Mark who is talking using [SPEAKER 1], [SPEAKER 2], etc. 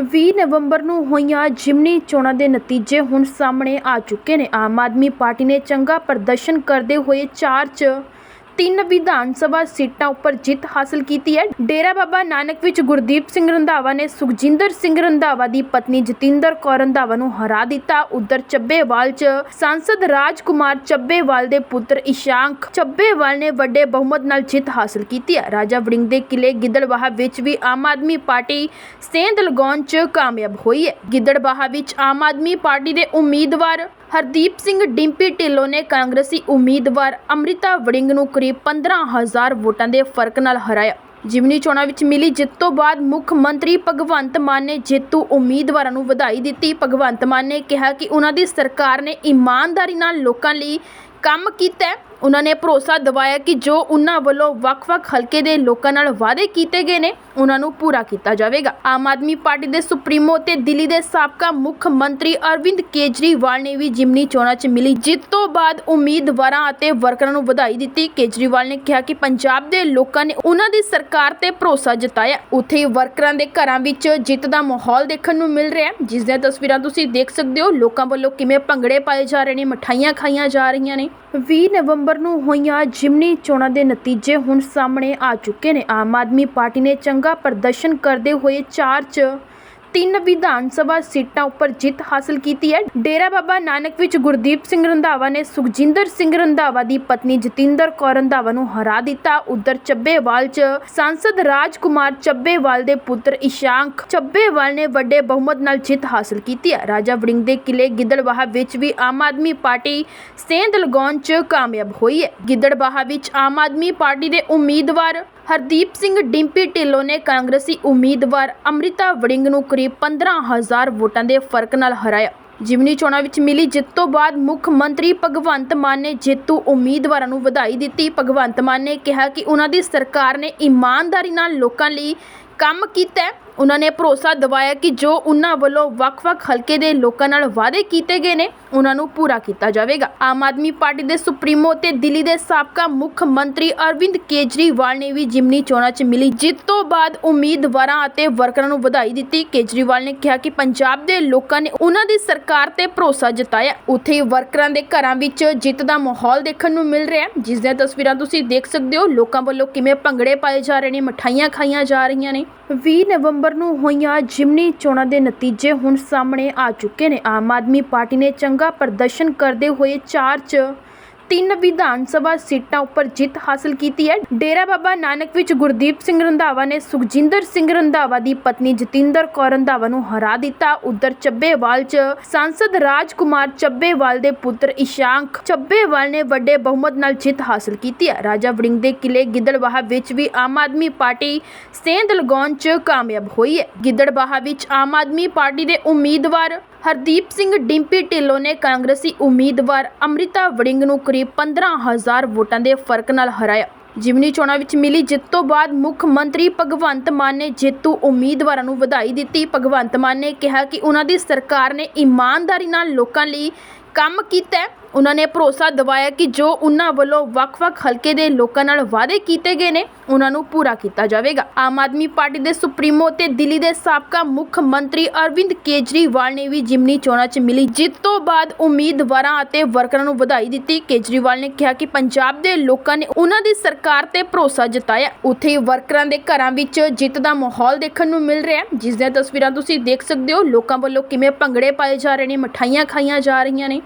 [SPEAKER 1] 20 ਨਵੰਬਰ ਨੂੰ ਹੋਈਆਂ ਜਿਮਨੀ ਚੋਣਾਂ ਦੇ ਨਤੀਜੇ ਹੁਣ ਸਾਹਮਣੇ ਆ ਚੁੱਕੇ ਨੇ। ਆਮ ਆਦਮੀ ਪਾਰਟੀ ਨੇ ਚੰਗਾ ਪ੍ਰਦਰਸ਼ਨ ਕਰਦੇ ਹੋਏ ਚਾਰ 'ਚ ਤਿੰਨ ਵਿਧਾਨ ਸਭਾ ਸੀਟਾਂ ਉੱਪਰ ਜਿੱਤ ਹਾਸਲ ਕੀਤੀ ਹੈ। ਡੇਰਾ ਬਾਬਾ ਨਾਨਕ ਵਿੱਚ ਗੁਰਦੀਪ ਸਿੰਘ ਰੰਧਾਵਾ ਨੇ ਸੁਖਜਿੰਦਰ ਸਿੰਘ ਰੰਧਾਵਾ ਦੀ ਪਤਨੀ ਜਤਿੰਦਰ ਕੌਰ ਰੰਧਾਵਾ ਨੂੰ ਹਰਾ ਦਿੱਤਾ। ਉਧਰ ਚੱਬੇਵਾਲ 'ਚ ਸਾਂਸਦ ਰਾਜਕੁਮਾਰ ਚੱਬੇਵਾਲ ਦੇ ਪੁੱਤਰ ਇਸ਼ਾਂਕ ਚੱਬੇਵਾਲ ਨੇ ਵੱਡੇ ਬਹੁਮਤ ਨਾਲ ਜਿੱਤ ਹਾਸਲ ਕੀਤੀ ਹੈ। ਰਾਜਾ ਵੜਿੰਗ ਦੇ ਕਿਲੇ ਗਿੱਦੜਬਾਹਾ ਵਿੱਚ ਵੀ ਆਮ ਆਦਮੀ ਪਾਰਟੀ ਸੇਂਧ ਲਗਾਉਣ 'ਚ ਕਾਮਯਾਬ ਹੋਈ ਹੈ। ਗਿੱਦੜਬਾਹਾ ਵਿੱਚ ਆਮ ਆਦਮੀ ਪਾਰਟੀ ਦੇ ਉਮੀਦਵਾਰ ਹਰਦੀਪ ਸਿੰਘ ਡਿੰਪੀ ਢਿੱਲੋਂ ਨੇ ਕਾਂਗਰਸੀ ਉਮੀਦਵਾਰ ਅਮ੍ਰਿਤਾ ਵੜਿੰਗ ਨੂੰ ਕਰੀਬ 15000 ਵੋਟਾਂ ਦੇ ਫ਼ਰਕ ਨਾਲ ਹਰਾਇਆ। ਜਿਮਨੀ ਚੋਣਾਂ ਵਿੱਚ ਮਿਲੀ ਜਿੱਤ ਤੋਂ ਬਾਅਦ ਮੁੱਖ ਮੰਤਰੀ ਭਗਵੰਤ ਮਾਨ ਨੇ ਜੇਤੂ ਉਮੀਦਵਾਰਾਂ ਨੂੰ ਵਧਾਈ ਦਿੱਤੀ। ਭਗਵੰਤ ਮਾਨ ਨੇ ਕਿਹਾ ਕਿ ਉਹਨਾਂ ਦੀ ਸਰਕਾਰ ਨੇ ਇਮਾਨਦਾਰੀ ਨਾਲ ਲੋਕਾਂ ਲਈ ਕੰਮ ਕੀਤਾ ਉਹਨਾਂ ਨੇ ਭਰੋਸਾ ਦਿਵਾਇਆ ਕਿ ਜੋ ਉਹਨਾਂ ਵੱਲੋਂ ਵੱਖ-ਵੱਖ ਹਲਕੇ ਦੇ ਲੋਕਾਂ ਨਾਲ ਵਾਅਦੇ ਕੀਤੇ ਗਏ ਨੇ, ਉਹਨਾਂ ਨੂੰ ਪੂਰਾ ਕੀਤਾ ਜਾਵੇਗਾ। ਆਮ ਆਦਮੀ ਪਾਰਟੀ ਦੇ ਸੁਪਰੀਮੋ ਤੇ ਦਿੱਲੀ ਦੇ ਸਾਬਕਾ ਮੁੱਖ ਮੰਤਰੀ ਅਰਵਿੰਦ ਕੇਜਰੀਵਾਲ ਨੇ ਵੀ ਜਿਮਨੀ ਚੋਣਾਂ 'ਚ ਮਿਲੀ। ਜਿੱਤ ਤੋਂ ਬਾਅਦ ਉਮੀਦਵਾਰਾਂ ਅਤੇ ਵਰਕਰਾਂ ਨੂੰ ਵਧਾਈ ਦਿੱਤੀ। ਕੇਜਰੀਵਾਲ ਨੇ ਕਿਹਾ ਕਿ ਪੰਜਾਬ ਦੇ ਲੋਕਾਂ ਨੇ ਉਹਨਾਂ ਦੀ ਸਰਕਾਰ ਤੇ ਭਰੋਸਾ ਜਤਾਇਆ। ਉੱਥੇ ਹੀ ਵਰਕਰਾਂ ਦੇ ਘਰਾਂ ਵਿੱਚ ਜਿੱਤ ਦਾ ਮਾਹੌਲ ਦੇਖਣ ਨੂੰ ਮਿਲ ਰਿਹਾ ਹੈ। ਜਿਸ ਦੀਆਂ ਤਸਵੀਰਾਂ ਤੁਸੀਂ ਦੇਖ ਸਕਦੇ ਹੋ। ਲੋਕਾਂ ਵੱਲੋਂ ਕਿਵੇਂ ਭੰਗੜੇ ਪਾਏ ਜਾ ਰਹੇ ਨੇ, ਮਠਾਈਆਂ ਖਾਈਆਂ ਜਾ ਰਹੀਆਂ ਨੇ। 20 ਨਵੰਬਰ ਨੂੰ ਹੋਈਆਂ ਜਿਮਨੀ ਚੋਣਾਂ ਦੇ ਨਤੀਜੇ ਹੁਣ ਸਾਹਮਣੇ ਆ ਚੁੱਕੇ ਨੇ। ਆਮ ਆਦਮੀ ਪਾਰਟੀ ਨੇ ਚੰਗਾ ਪ੍ਰਦਰਸ਼ਨ ਕਰਦੇ ਹੋਏ ਚਾਰ 'ਚ ਤਿੰਨ ਵਿਧਾਨ ਸਭਾ ਸੀਟਾਂ ਉੱਪਰ ਜਿੱਤ ਹਾਸਲ ਕੀਤੀ ਹੈ। ਡੇਰਾ ਬਾਬਾ ਨਾਨਕ ਵਿੱਚ ਗੁਰਦੀਪ ਸਿੰਘ ਰੰਧਾਵਾ ਨੇ ਸੁਖਜਿੰਦਰ ਸਿੰਘ ਰੰਧਾਵਾ ਦੀ ਪਤਨੀ ਜਤਿੰਦਰ ਕੌਰ ਰੰਧਾਵਾ ਨੂੰ ਹਰਾ ਦਿੱਤਾ। ਉਧਰ ਚੱਬੇਵਾਲ 'ਚ ਸਾਂਸਦ ਰਾਜਕੁਮਾਰ ਚੱਬੇਵਾਲ ਦੇ ਪੁੱਤਰ ਇਸ਼ਾਂਕ ਚੱਬੇਵਾਲ ਨੇ ਵੱਡੇ ਬਹੁਮਤ ਨਾਲ ਜਿੱਤ ਹਾਸਲ ਕੀਤੀ ਹੈ। ਰਾਜਾ ਵੜਿੰਗ ਦੇ ਕਿਲੇ ਗਿੱਦੜਬਾਹਾ ਵਿੱਚ ਵੀ ਆਮ ਆਦਮੀ ਪਾਰਟੀ ਸੇਂਧ ਲਗਾਉਣ 'ਚ ਕਾਮਯਾਬ ਹੋਈ ਹੈ। ਗਿੱਦੜਬਾਹਾ ਵਿੱਚ ਆਮ ਆਦਮੀ ਪਾਰਟੀ ਦੇ ਉਮੀਦਵਾਰ ਹਰਦੀਪ ਸਿੰਘ ਡਿੰਪੀ ਢਿੱਲੋਂ ਨੇ ਕਾਂਗਰਸੀ ਉਮੀਦਵਾਰ ਅੰਮ੍ਰਿਤਾ ਵੜਿੰਗ ਨੂੰ ਕਰੀਬ 15000 ਵੋਟਾਂ ਦੇ ਫ਼ਰਕ ਨਾਲ ਹਰਾਇਆ। ਜਿਮਨੀ ਚੋਣਾਂ ਵਿੱਚ ਮਿਲੀ ਜਿੱਤ ਤੋਂ ਬਾਅਦ ਮੁੱਖ ਮੰਤਰੀ ਭਗਵੰਤ ਮਾਨ ਨੇ ਜੇਤੂ ਉਮੀਦਵਾਰਾਂ ਨੂੰ ਵਧਾਈ ਦਿੱਤੀ। ਭਗਵੰਤ ਮਾਨ ਨੇ ਕਿਹਾ ਕਿ ਉਹਨਾਂ ਦੀ ਸਰਕਾਰ ਨੇ ਇਮਾਨਦਾਰੀ ਨਾਲ ਲੋਕਾਂ ਲਈ ਕੰਮ ਕੀਤਾ ਉਹਨਾਂ ਨੇ ਭਰੋਸਾ ਦਿਵਾਇਆ ਕਿ ਜੋ ਉਹਨਾਂ ਵੱਲੋਂ ਵੱਖ-ਵੱਖ ਹਲਕੇ ਦੇ ਲੋਕਾਂ ਨਾਲ ਵਾਅਦੇ ਕੀਤੇ ਗਏ ਨੇ, ਉਹਨਾਂ ਨੂੰ ਪੂਰਾ ਕੀਤਾ ਜਾਵੇਗਾ। ਆਮ ਆਦਮੀ ਪਾਰਟੀ ਦੇ ਸੁਪਰੀਮੋ ਤੇ ਦਿੱਲੀ ਦੇ ਸਾਬਕਾ ਮੁੱਖ ਮੰਤਰੀ ਅਰਵਿੰਦ ਕੇਜਰੀਵਾਲ ਨੇ ਵੀ ਜਿਮਨੀ ਚੋਣਾਂ 'ਚ ਮਿਲੀ। ਜਿੱਤ ਤੋਂ ਬਾਅਦ ਉਮੀਦਵਾਰਾਂ ਅਤੇ ਵਰਕਰਾਂ ਨੂੰ ਵਧਾਈ ਦਿੱਤੀ। ਕੇਜਰੀਵਾਲ ਨੇ ਕਿਹਾ ਕਿ ਪੰਜਾਬ ਦੇ ਲੋਕਾਂ ਨੇ ਉਹਨਾਂ ਦੀ ਸਰਕਾਰ ਤੇ ਭਰੋਸਾ ਜਤਾਇਆ। ਉੱਥੇ ਹੀ ਵਰਕਰਾਂ ਦੇ ਘਰਾਂ ਵਿੱਚ ਜਿੱਤ ਦਾ ਮਾਹੌਲ ਦੇਖਣ ਨੂੰ ਮਿਲ ਰਿਹਾ ਹੈ। ਜਿਸ ਦੀਆਂ ਤਸਵੀਰਾਂ ਤੁਸੀਂ ਦੇਖ ਸਕਦੇ ਹੋ। ਲੋਕਾਂ ਵੱਲੋਂ ਕਿਵੇਂ ਭੰਗੜੇ ਪਾਏ ਜਾ ਰਹੇ ਨੇ, ਮਠਾਈਆਂ ਖਾਈਆਂ ਜਾ ਰਹੀਆਂ ਨੇ। 20 ਨਵੰਬਰ ਨੂੰ ਹੋਈਆਂ ਜਿਮਨੀ ਚੋਣਾਂ ਦੇ ਨਤੀਜੇ ਹੁਣ ਸਾਹਮਣੇ ਆ ਚੁੱਕੇ ਨੇ। ਆਮ ਆਦਮੀ ਪਾਰਟੀ ਨੇ ਚੰਗਾ ਪ੍ਰਦਰਸ਼ਨ ਕਰਦੇ ਹੋਏ ਚਾਰ 'ਚ ਤਿੰਨ ਵਿਧਾਨ ਸਭਾ ਸੀਟਾਂ ਉੱਪਰ ਜਿੱਤ ਹਾਸਲ ਕੀਤੀ ਹੈ। ਡੇਰਾ ਬਾਬਾ ਨਾਨਕ ਵਿੱਚ ਗੁਰਦੀਪ ਸਿੰਘ ਰੰਧਾਵਾ ਨੇ ਸੁਖਜਿੰਦਰ ਸਿੰਘ ਰੰਧਾਵਾ ਦੀ ਪਤਨੀ ਜਤਿੰਦਰ ਕੌਰ ਰੰਧਾਵਾ ਨੂੰ ਹਰਾ ਦਿੱਤਾ। ਉਧਰ ਚੱਬੇਵਾਲ 'ਚ ਸਾਂਸਦ ਰਾਜਕੁਮਾਰ ਚੱਬੇਵਾਲ ਦੇ ਪੁੱਤਰ ਇਸ਼ਾਂਕ ਚੱਬੇਵਾਲ ਨੇ ਵੱਡੇ ਬਹੁਮਤ ਨਾਲ ਜਿੱਤ ਹਾਸਲ ਕੀਤੀ ਹੈ। ਰਾਜਾ ਵੜਿੰਗ ਦੇ ਕਿਲੇ ਗਿੱਦੜਬਾਹਾ ਵਿੱਚ ਵੀ ਆਮ ਆਦਮੀ ਪਾਰਟੀ ਸੇਂਧ ਲਗਾਉਣ 'ਚ ਕਾਮਯਾਬ ਹੋਈ ਹੈ। ਗਿੱਦੜਬਾਹਾ ਵਿੱਚ ਆਮ ਆਦਮੀ ਪਾਰਟੀ ਦੇ ਉਮੀਦਵਾਰ ਹਰਦੀਪ ਸਿੰਘ ਡਿੰਪੀ ਢਿੱਲੋਂ ਨੇ ਕਾਂਗਰਸੀ ਉਮੀਦਵਾਰ ਅਮ੍ਰਿਤਾ ਵੜਿੰਗ ਨੂੰ ਕਰੀਬ 15000 ਵੋਟਾਂ ਦੇ ਫ਼ਰਕ ਨਾਲ ਹਰਾਇਆ। ਜਿਮਨੀ ਚੋਣਾਂ ਵਿੱਚ ਮਿਲੀ ਜਿੱਤ ਤੋਂ ਬਾਅਦ ਮੁੱਖ ਮੰਤਰੀ ਭਗਵੰਤ ਮਾਨ ਨੇ ਜੇਤੂ ਉਮੀਦਵਾਰਾਂ ਨੂੰ ਵਧਾਈ ਦਿੱਤੀ। ਭਗਵੰਤ ਮਾਨ ਨੇ ਕਿਹਾ ਕਿ ਉਹਨਾਂ ਦੀ ਸਰਕਾਰ ਨੇ ਇਮਾਨਦਾਰੀ ਨਾਲ ਲੋਕਾਂ ਲਈ ਕੰਮ ਕੀਤਾ ਉਹਨਾਂ ਨੇ ਭਰੋਸਾ ਦਿਵਾਇਆ ਕਿ ਜੋ ਉਹਨਾਂ ਵੱਲੋਂ ਵੱਖ-ਵੱਖ ਹਲਕੇ ਦੇ ਲੋਕਾਂ ਨਾਲ ਵਾਅਦੇ ਕੀਤੇ ਗਏ ਨੇ, ਉਹਨਾਂ ਨੂੰ ਪੂਰਾ ਕੀਤਾ ਜਾਵੇਗਾ। ਆਮ ਆਦਮੀ ਪਾਰਟੀ ਦੇ ਸੁਪਰੀਮੋ ਤੇ ਦਿੱਲੀ ਦੇ ਸਾਬਕਾ ਮੁੱਖ ਮੰਤਰੀ ਅਰਵਿੰਦ ਕੇਜਰੀਵਾਲ ਨੇ ਵੀ ਜਿਮਨੀ ਚੋਣਾਂ 'ਚ ਮਿਲੀ ਜਿੱਤ ਤੋਂ ਬਾਅਦ ਉਮੀਦਵਾਰਾਂ ਅਤੇ ਵਰਕਰਾਂ ਨੂੰ ਵਧਾਈ ਦਿੱਤੀ। ਕੇਜਰੀਵਾਲ ਨੇ ਕਿਹਾ ਕਿ ਪੰਜਾਬ ਦੇ ਲੋਕਾਂ ਨੇ ਉਹਨਾਂ ਦੀ ਸਰਕਾਰ ਤੇ ਭਰੋਸਾ ਜਤਾਇਆ। ਉੱਥੇ ਹੀ ਵਰਕਰਾਂ ਦੇ ਘਰਾਂ ਵਿੱਚ ਜਿੱਤ ਦਾ ਮਾਹੌਲ ਦੇਖਣ ਨੂੰ ਮਿਲ ਰਿਹਾ ਹੈ। ਜਿਸ ਦੀਆਂ ਤਸਵੀਰਾਂ ਤੁਸੀਂ ਦੇਖ ਸਕਦੇ ਹੋ। ਲੋਕਾਂ ਵੱਲੋਂ ਕਿਵੇਂ ਭੰਗੜੇ ਪਾਏ ਜਾ ਰਹੇ ਨੇ, ਮਠਾਈਆਂ ਖਾਈਆਂ ਜਾ ਰਹੀਆਂ ਨੇ।